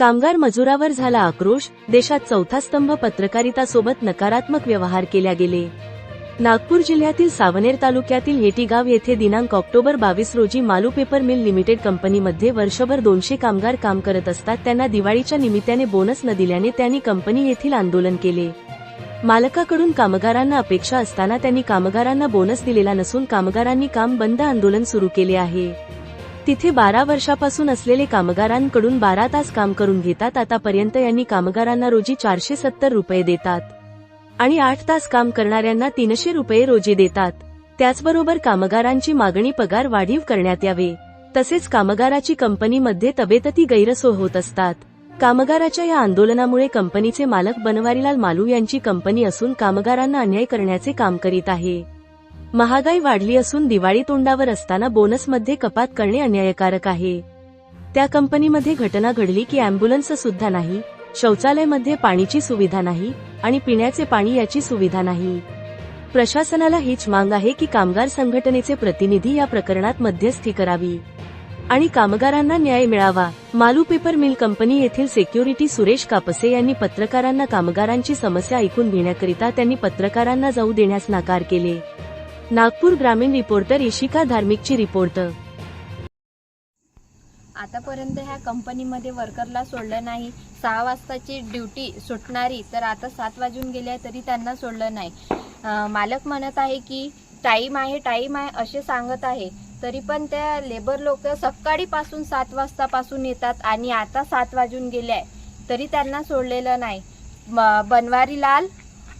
कामगार मजुरावर झाला आक्रोश देशात चौथा स्तंभ पत्रकारिता सोबत नकारात्मक व्यवहार केल्या गेले. नागपूर जिल्ह्यातील सावनेर तालुक्यातील हेटीगाव येथे दिनांक ऑक्टोबर बावीस रोजी मालू पेपर मिल लिमिटेड कंपनीमध्ये वर्षभर दोनशे कामगार काम करत असतात त्यांना दिवाळीच्या निमित्ताने बोनस न दिल्याने त्यांनी कंपनी येथील आंदोलन केले. मालकाकडून कामगारांना अपेक्षा असताना त्यांनी कामगारांना बोनस दिलेला नसून कामगारांनी काम बंद आंदोलन सुरू केले आहे. तिथे बारा वर्षापासून असलेले कामगारांकडून बारा तास काम करून घेतात. आतापर्यंत यांनी कामगारांना रोजी चारशे सत्तर रुपये देतात आणि आठ तास काम करणाऱ्यांना तीनशे रुपये रोजी देतात. त्याचबरोबर कामगारांची मागणी पगार वाढीव करण्यात यावे. तसेच कामगाराची कंपनीमध्ये तब्येतती गैरसोय होत असतात. कामगाराच्या या आंदोलनामुळे कंपनीचे मालक बनवारीलाल मालू यांची कंपनी असून कामगारांना अन्याय करण्याचे काम करीत आहे. महागाई वाढली असून दिवाळी तोंडावर असताना बोनसमध्ये कपात करणे अन्यायकारक आहे. त्या कंपनीमध्ये घटना घडली की अँब्युलन्स सुद्धा नाही शौचालयमध्ये पाणीची सुविधा नाही आणि पिण्याचे पाणी याची सुविधा नाही. प्रशासनाला हीच मांग आहे की कामगार संघटनेचे प्रतिनिधी या प्रकरणात मध्यस्थी करावी. आणि कामगारांना न्याय मिळावा. मालू पेपर मिल कंपनी येथील सेक्युरिटी सुरेश कापसे यांनी पत्रकारांना कामगारांची समस्या ऐकून घेण्याकरिता त्यांनी पत्रकारांना जाऊ देण्यास नाकार केले. नागपूर ग्रामीण रिपोर्टर इशिका धार्मिकची रिपोर्टर आतापर्यंत ह्या कंपनीमध्ये वर्करला सोडलं नाही. सहा वाजताची ड्युटी सुटणारी तर आता सात वाजून गेले आहे तरी त्यांना सोडलं नाही. मालक म्हणत आहे की टाईम आहे टाईम आहे असे सांगत आहे. तरी पण त्या लेबर लोक सकाळीपासून सात वाजतापासून येतात आणि आता सात वाजून गेले आहे तरी त्यांना सोडलेलं नाही. म- बनवारीलाल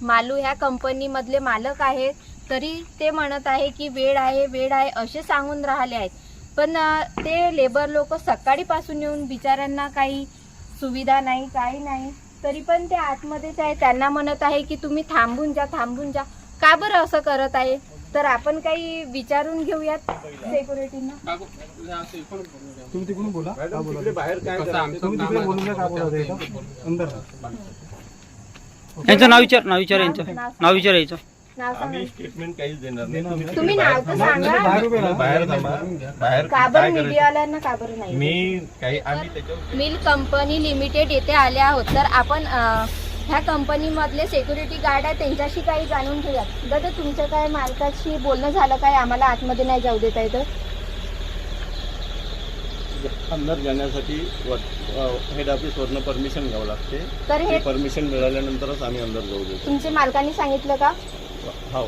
मालू ह्या कंपनीमधले मालक आहेत. तरी ते म्हणत आहे की वेळ आहे वेळ आहे असे सांगून राहिले आहेत. पण ते लेबर लोक सकाळीपासून येऊन बिचाऱ्यांना काही सुविधा नाही काही नाही तरी पण ते आतमध्येच आहे. त्यांना म्हणत आहे की तुम्ही थांबून जा थांबून जा. का बरं असं करत आहे? तर आपण काही विचारून घेऊयात सेक्युरिटीना तुम्ही तिकडून बोला. का बोला बाहेर काय तुम्ही तिकडे बोलून घ्या का बोला ते इथं? अंदर. राहा. यांचं नाव विचार नाव विचार यांचं. नाव विचार सांगा आम्ही स्टेटमेंट काहीच देणार नाही. तुम्ही नाव तर सांगा. बाहेर उभे राहा. बाहेर थांबा. बाहेर का काय बरं करायचं मीडियावाल्यांना का बरं नाही? मी काही आम्ही त्याच्यावर मिल कंपनी लिमिटेड येथे आले आहोत. तर आपण अ, ह्या कंपनीमधले सेक्युरिटी गार्ड आहे त्यांच्याशी काही जाणून घेऊयात. दादा तुमचं काय मालकाशी बोलणं झालं काय? आम्हाला आतमध्ये नाही जाऊ देता येतं. अंदर जाण्यासाठी हेड ऑफिस वरनं परमिशन घ्यावं लागते. तर हे परमिशन मिळाल्यानंतरच आम्ही अंदर जाऊ देतो. तुमच्या मालकाने सांगितलं का? हो.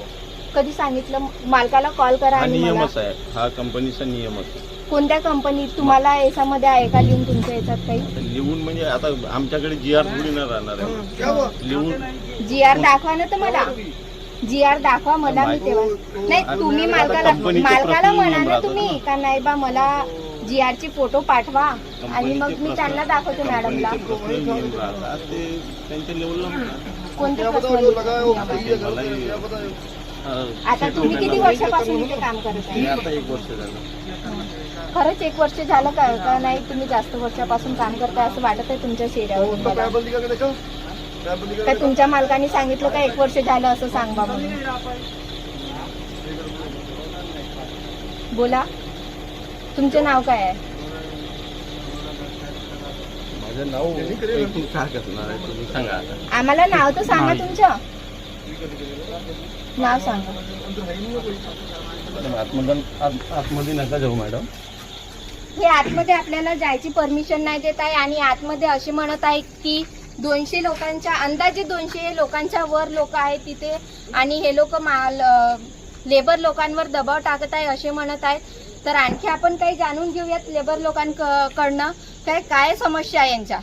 कधी सांगितलं? मालकाला कॉल करा हा आणि मला. नियमच आहे. हा कंपनीचा नियमच आहे. कोणत्या कंपनीत तुम्हाला याच्यामध्ये आहे का लिहून तुमच्या याच्यात काही? लिहून म्हणजे आता आमच्याकडे जी आर थोडी न राहणार आहे. लिहून जी आर दाखवा ना तर मला जी आर दाखवा मला मी तेव्हा. नाही तुम्ही मालकाला कंपनीचे मालकाला म्हणा ना तुम्ही का नाही बा मला जी आर ची फोटो पाठवा. आणि मग मी त्यांना दाखवतो मॅडमला. कोणते अं, आता तुम्ही किती वर्षापासून इथे काम करत आहे? आता एक वर्ष झालं. खरंच एक वर्ष झालं का का नाही? तुम्ही जास्त वर्षापासून काम करताय असं वाटत आहे तुमच्या चेहऱ्यावर मला. काय तुमच्या मालकाने सांगितलं का एक वर्ष झालं असं सांग बाबा. बोला. तुमचं नाव काय आहे? माझं नाव ऐकून काय करणार आहे तुम्ही सांगा आता. आम्हाला नाव तर सांगा तुमचं. नाव सांगा. मॅडम, आतमध्ये आत- आतमध्ये नका जाऊ मॅडम. हे आतमध्ये आपल्याला जायची परमिशन नाही देत आहे आणि आतमध्ये असे म्हणत आहे की दोनशे लोकांच्या अंदाजे दोनशे लोकांच्या वर लोक आहेत तिथे आणि हे लोक माल लेबर लोकांवर दबाव टाकत आहे असे म्हणत आहेत. तर आणखी आपण काही जाणून घेऊयात लेबर लोकांकडनं काय काय समस्या आहे यांच्या?